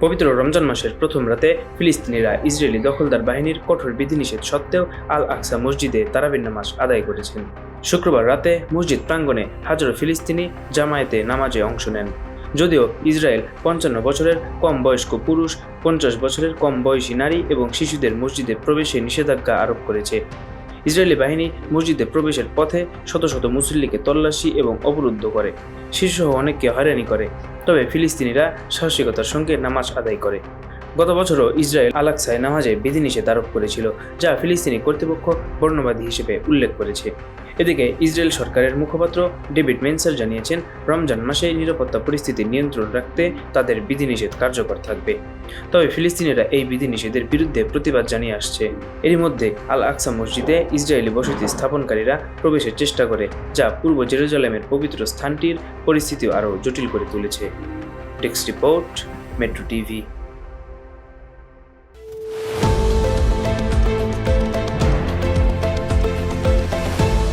পবিত্র রমজান মাসের প্রথম রাতে ফিলিস্তিনিরা ইসরায়েলি দখলদার বাহিনীর কঠোর বিধিনিষেধ সত্ত্বেও আল আকসা মসজিদে তারাবির নামাজ আদায় করেছেন। শুক্রবার রাতে মসজিদ প্রাঙ্গণে হাজারো ফিলিস্তিনি জামায়াতে নামাজে অংশ নেন। যদিও ইসরায়েল পঞ্চান্ন বছরের কম বয়স্ক পুরুষ, পঞ্চাশ বছরের কম বয়সী নারী এবং শিশুদের মসজিদে প্রবেশে নিষেধাজ্ঞা আরোপ করেছে। ইসরায়েলি বাহিনী মসজিদে প্রবেশের পথে শত শত মুসল্লিকে তল্লাশি এবং অবরুদ্ধ করে। শিশুসহ অনেককে হয়রানি করে। তবে ফিলিস্তিনিরা সাহসিকতার সঙ্গে নামাজ আদায় করে গত বছরও ইসরায়েল আলাক্সায় নামাজে বিধিনিষেধ আরোপ করেছিল, যা ফিলিস্তিনি কর্তৃপক্ষ বর্ণবাদী হিসেবে উল্লেখ করেছে। এদিকে ইসরায়েল সরকারের মুখপাত্র ডেভিড মেনসার জানিয়েছেন, রমজান মাসে নিরাপত্তা পরিস্থিতি নিয়ন্ত্রণ রাখতে তাদের বিধিনিষেধ কার্যকর থাকবে। তবে ফিলিস্তিনিরা এই বিধিনিষেধের বিরুদ্ধে প্রতিবাদ জানিয়ে আসছে। এরই মধ্যে আল আকসা মসজিদে ইসরায়েলি বসতি স্থাপনকারীরা প্রবেশের চেষ্টা করে, যা পূর্ব জেরুজালেমের পবিত্র স্থানটির পরিস্থিতি আরও জটিল করে তুলেছে। Text report, metro TV.